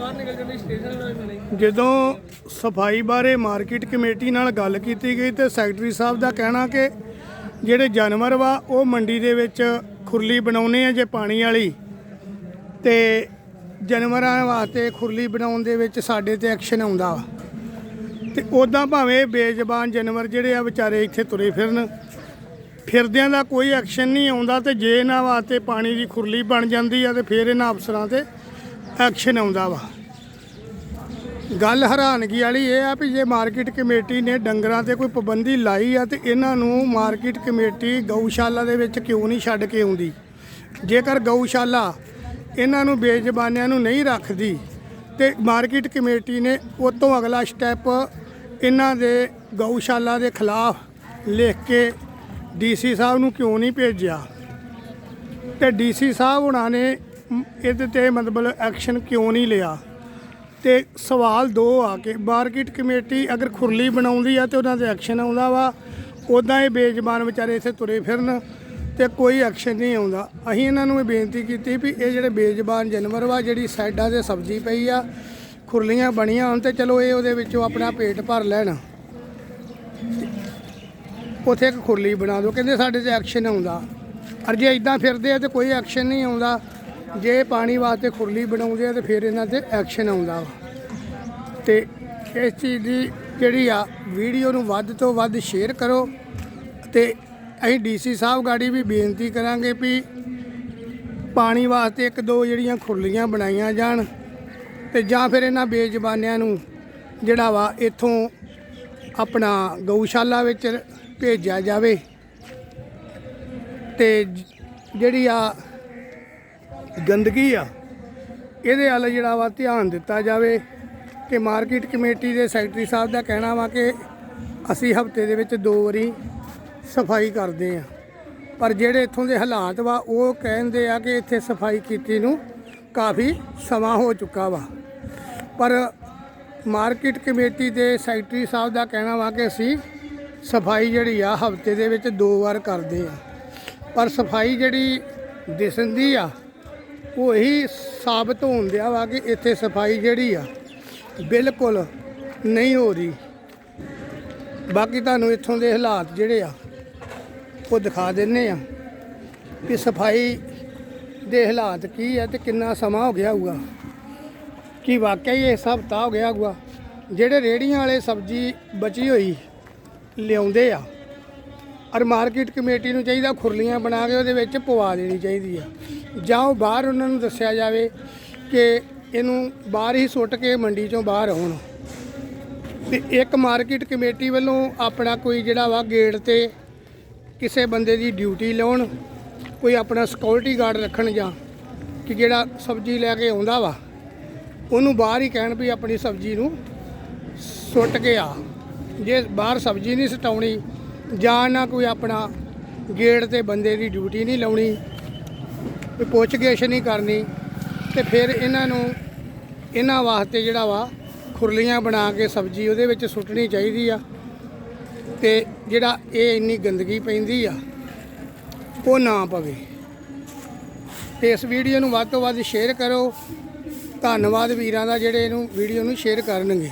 ਬਾਹਰ ਨਿਕਲ ਜਾਂਦੀ ਸਟੇਸ਼ਨ ਨਾਲ। ਮਿਲੇ ਜਦੋਂ ਸਫ਼ਾਈ ਬਾਰੇ ਮਾਰਕੀਟ ਕਮੇਟੀ ਨਾਲ ਗੱਲ ਕੀਤੀ ਗਈ ਤੇ ਸੈਕਟਰੀ ਸਾਹਿਬ ਦਾ ਕਹਿਣਾ ਕਿ ਜਿਹੜੇ ਜਾਨਵਰ ਵਾ, ਉਹ ਮੰਡੀ ਦੇ ਵਿੱਚ ਖੁਰਲੀ ਬਣਾਉਨੇ ਆ ਜੇ ਪਾਣੀ ਵਾਲੀ। ਤੇ ਜਾਨਵਰਾਂ ਵਾਸਤੇ ਖੁਰਲੀ ਬਣਾਉਣ ਦੇ ਵਿੱਚ ਸਾਡੇ ਤੇ ਐਕਸ਼ਨ ਆਉਂਦਾ ਵਾ। ਤੇ ਉਦਾਂ ਭਾਵੇਂ ਬੇਜ਼ਬਾਨ ਜਾਨਵਰ ਜਿਹੜੇ ਆ ਵਿਚਾਰੇ ਇੱਥੇ ਤੁਰੇ ਫਿਰਨ, ਫਿਰਦਿਆਂ ਦਾ ਕੋਈ ਐਕਸ਼ਨ ਨਹੀਂ ਆਉਂਦਾ ਤੇ ਜੇ ਇਹਨਾਂ ਵਾਸਤੇ ਪਾਣੀ ਦੀ ਖੁਰਲੀ ਬਣ ਜਾਂਦੀ ਆ ਤੇ ਫਿਰ ਇਹਨਾਂ ਅਫਸਰਾਂ ਤੇ ਐਕਸ਼ਨ ਆਉਂਦਾ ਵਾ। ਗੱਲ ਹੈਰਾਨਗੀ ਵਾਲੀ ਇਹ ਆ ਵੀ ਜੇ ਮਾਰਕੀਟ ਕਮੇਟੀ ਨੇ ਡੰਗਰਾਂ ਤੇ ਕੋਈ ਪਾਬੰਦੀ ਲਾਈ ਆ ਤੇ ਇਹਨਾਂ ਨੂੰ ਮਾਰਕੀਟ ਕਮੇਟੀ ਗਊਸ਼ਾਲਾ ਦੇ ਵਿੱਚ ਕਿਉਂ ਨਹੀਂ ਛੱਡ ਕੇ ਆਉਂਦੀ? ਜੇਕਰ ਗਊਸ਼ਾਲਾ ਇਹਨਾਂ ਨੂੰ ਬੇਜ਼ਬਾਨਿਆਂ ਨੂੰ ਨਹੀਂ ਰੱਖਦੀ ਤੇ ਮਾਰਕੀਟ ਕਮੇਟੀ ਨੇ ਉਹ ਤੋਂ ਅਗਲਾ ਸਟੈਪ ਇਹਨਾਂ ਦੇ ਗਊਸ਼ਾਲਾ ਦੇ ਖਿਲਾਫ ਲਿਖ ਕੇ ਡੀਸੀ ਸਾਹਿਬ ਨੂੰ ਕਿਉਂ ਨਹੀਂ ਭੇਜਿਆ? ਤੇ ਡੀਸੀ ਸਾਹਿਬ ਉਹਨਾਂ ਨੇ ਇਹਦੇ ਤੇ ਮਤਲਬ ਐਕਸ਼ਨ ਕਿਉਂ ਨਹੀਂ ਲਿਆ? ਤੇ ਸਵਾਲ ਦੋ ਆ ਕਿ ਮਾਰਕੀਟ ਕਮੇਟੀ ਅਗਰ ਖੁਰਲੀ ਬਣਾਉਂਦੀ ਆ ਤੇ ਉਹਨਾਂ ਤੇ ਐਕਸ਼ਨ ਆਉਂਦਾ ਵਾ ਉਦਾਂ ਇਹ ਬੇਜ਼ਬਾਨ ਵਿਚਾਰੇ ਇੱਥੇ ਤੁਰੇ ਫਿਰਨ ਤੇ ਕੋਈ ਐਕਸ਼ਨ ਨਹੀਂ ਆਉਂਦਾ। ਅਸੀਂ ਇਹਨਾਂ ਨੂੰ ਇਹ ਬੇਨਤੀ ਕੀਤੀ ਵੀ ਇਹ ਜਿਹੜੇ ਬੇਜ਼ਬਾਨ ਜਾਨਵਰ ਵਾ, ਜਿਹੜੀ ਸਾਈਡਾਂ ਤੇ ਸਬਜ਼ੀ ਪਈ ਆ, ਖੁਰਲੀਆਂ ਬਣੀਆਂ ਹੋਣ ਤੇ ਚਲੋ ਇਹ ਉਹਦੇ ਵਿੱਚੋਂ ਆਪਣਾ ਪੇਟ ਭਰ ਲੈਣ। ਉਥੇ ਇੱਕ ਖੁਰਲੀ ਬਣਾ ਦਿਓ, ਕਹਿੰਦੇ ਸਾਡੇ ਤੇ ਐਕਸ਼ਨ ਆਉਂਦਾ। ਅਰ ਜੇ ਇਦਾਂ ਫਿਰਦੇ ਆ ਤੇ ਕੋਈ ਐਕਸ਼ਨ ਨਹੀਂ ਆਉਂਦਾ। ਜੇ ਪਾਣੀ ਵਾਸਤੇ ਖੁਰਲੀ ਬਣਾਉਂਦੇ ਆ ਤੇ ਫਿਰ ਇਹਨਾਂ ਤੇ ਐਕਸ਼ਨ ਆਉਂਦਾ ਵਾ। ਤੇ ਇਸ ਚੀਜ਼ ਦੀ ਜਿਹੜੀ ਆ ਵੀਡੀਓ ਨੂੰ ਵੱਧ ਤੋਂ ਵੱਧ ਸ਼ੇਅਰ ਕਰੋ ਤੇ ਅਸੀਂ ਡੀਸੀ ਸਾਹਿਬ ਗਾੜੀ ਵੀ ਬੇਨਤੀ ਕਰਾਂਗੇ ਵੀ ਪਾਣੀ ਵਾਸਤੇ ਇੱਕ ਦੋ ਜਿਹੜੀਆਂ ਖੁਰਲੀਆਂ ਬਣਾਈਆਂ ਜਾਣ ਤੇ ਜਾਂ ਫਿਰ ਇਹਨਾਂ ਬੇਜ਼ਬਾਨਿਆਂ ਨੂੰ ਜਿਹੜਾ ਵਾ ਇੱਥੋਂ ਆਪਣਾ ਗਊਸ਼ਾਲਾ ਵਿੱਚ ਭੇਜਿਆ ਜਾਵੇ। ਤੇ ਜਿਹੜੀ ਆ ਗੰਦਗੀ ਆ। ਇਹਦੇ ਵੱਲ ਜਿਹੜਾ ਵਾ ਧਿਆਨ ਦਿੱਤਾ ਜਾਵੇ ਕਿ ਮਾਰਕੀਟ ਕਮੇਟੀ ਦੇ ਸੈਕਟਰੀ ਸਾਹਿਬ ਦਾ ਕਹਿਣਾ ਵਾ ਕਿ ਅਸੀਂ ਹਫ਼ਤੇ ਦੇ ਵਿੱਚ ਦੋ ਵਾਰੀ ਸਫ਼ਾਈ ਕਰਦੇ ਆ ਪਰ ਜਿਹੜੇ ਇੱਥੋਂ ਦੇ ਹਾਲਾਤ ਵਾ, ਉਹ ਕਹਿੰਦੇ ਆ ਕਿ ਇੱਥੇ ਸਫ਼ਾਈ ਕੀਤੀ ਨੂੰ ਕਾਫੀ ਸਮਾਂ ਹੋ ਚੁੱਕਾ ਵਾ। ਪਰ ਮਾਰਕੀਟ ਕਮੇਟੀ ਦੇ ਸੈਕਟਰੀ ਸਾਹਿਬ ਦਾ ਕਹਿਣਾ ਵਾ ਕਿ ਅਸੀਂ ਸਫ਼ਾਈ ਜਿਹੜੀ ਆ, ਹਫ਼ਤੇ ਦੇ ਵਿੱਚ ਦੋ ਵਾਰ ਕਰਦੇ ਆ ਪਰ ਸਫ਼ਾਈ ਜਿਹੜੀ ਦਿਸਦੀ ਆ ਉਹ ਇਹੀ ਸਾਬਤ ਹੋਣ ਦਿਆ ਵਾ ਕਿ ਇੱਥੇ ਸਫ਼ਾਈ ਜਿਹੜੀ ਆ, ਬਿਲਕੁਲ ਨਹੀਂ ਹੋ ਰਹੀ। ਬਾਕੀ ਤੁਹਾਨੂੰ ਇੱਥੋਂ ਦੇ ਹਾਲਾਤ ਜਿਹੜੇ ਆ, ਉਹ ਦਿਖਾ ਦਿੰਨੇ ਆ ਕਿ ਸਫ਼ਾਈ ਦੇ ਹਾਲਾਤ ਕੀ ਆ ਤੇ ਕਿੰਨਾ ਸਮਾਂ ਹੋ ਗਿਆ ਹੋਊਗਾ। ਕਿ ਵਾਕਿਆ ਹੀ ਇਹ ਸਭ ਤਾਂ ਹੋ ਗਿਆ ਹੋਊਗਾ, ਜਿਹੜੇ ਰੇੜੀਆਂ ਵਾਲੇ ਸਬਜ਼ੀ ਬਚੀ ਹੋਈ ਲਿਆਉਂਦੇ ਆ, ਔਰ ਮਾਰਕੀਟ ਕਮੇਟੀ ਨੂੰ ਚਾਹੀਦਾ ਖੁਰਲੀਆਂ ਬਣਾ ਕੇ ਉਹਦੇ ਵਿੱਚ ਪਵਾ ਦੇਣੀ ਚਾਹੀਦੀ ਆ। ਜਾਂ ਉਹ ਬਾਹਰ ਉਹਨਾਂ ਨੂੰ ਦੱਸਿਆ ਜਾਵੇ ਕਿ ਇਹਨੂੰ ਬਾਹਰ ਹੀ ਸੁੱਟ ਕੇ ਮੰਡੀ ਚੋਂ ਬਾਹਰ ਆਉਣ। ਤੇ ਇੱਕ ਮਾਰਕੀਟ ਕਮੇਟੀ ਵੱਲੋਂ ਆਪਣਾ ਕੋਈ ਜਿਹੜਾ ਵਾ ਗੇਟ ਤੇ ਕਿਸੇ ਬੰਦੇ ਦੀ ਡਿਊਟੀ ਲਾਉਣ, ਕੋਈ ਆਪਣਾ ਸਿਕਿਉਰਿਟੀ ਗਾਰਡ ਰੱਖਣ ਜਾਂ ਕਿ ਜਿਹੜਾ ਸਬਜ਼ੀ ਲੈ ਕੇ ਆਉਂਦਾ ਵਾ, ਉਹਨੂੰ ਬਾਹਰ ਹੀ ਕਹਿਣ ਵੀ ਆਪਣੀ ਸਬਜ਼ੀ ਨੂੰ ਸੁੱਟ ਕੇ ਆ। ਜੇ ਬਾਹਰ ਸਬਜ਼ੀ ਨਹੀਂ ਸਟਾਉਣੀ ਜਾਂ ਨਾ ਕੋਈ ਆਪਣਾ ਗੇਟ ਤੇ ਬੰਦੇ ਦੀ ਡਿਊਟੀ ਨਹੀਂ ਲਾਉਣੀ ਕੋਈ ਪੁੱਛਗਿੱਛ ਨਹੀਂ ਕਰਨੀ ਤੇ ਫਿਰ ਇਹਨਾਂ ਨੂੰ ਇਹਨਾਂ ਵਾਸਤੇ ਜਿਹੜਾ ਵਾ ਖੁਰਲੀਆਂ ਬਣਾ ਕੇ ਸਬਜ਼ੀ ਉਹਦੇ ਵਿੱਚ ਸੁੱਟਣੀ ਚਾਹੀਦੀ ਆ ਤੇ ਜਿਹੜਾ ਇਹ ਇੰਨੀ ਗੰਦਗੀ ਪੈਂਦੀ ਆ, ਉਹ ਨਾ ਪਵੇ। ਤੇ ਇਸ ਵੀਡੀਓ ਨੂੰ ਵੱਧ ਤੋਂ ਵੱਧ ਸ਼ੇਅਰ ਕਰੋ। ਧੰਨਵਾਦ ਵੀਰਾਂ ਦਾ ਜਿਹੜੇ ਇਹਨੂੰ ਵੀਡੀਓ ਨੂੰ ਸ਼ੇਅਰ ਕਰਨਗੇ।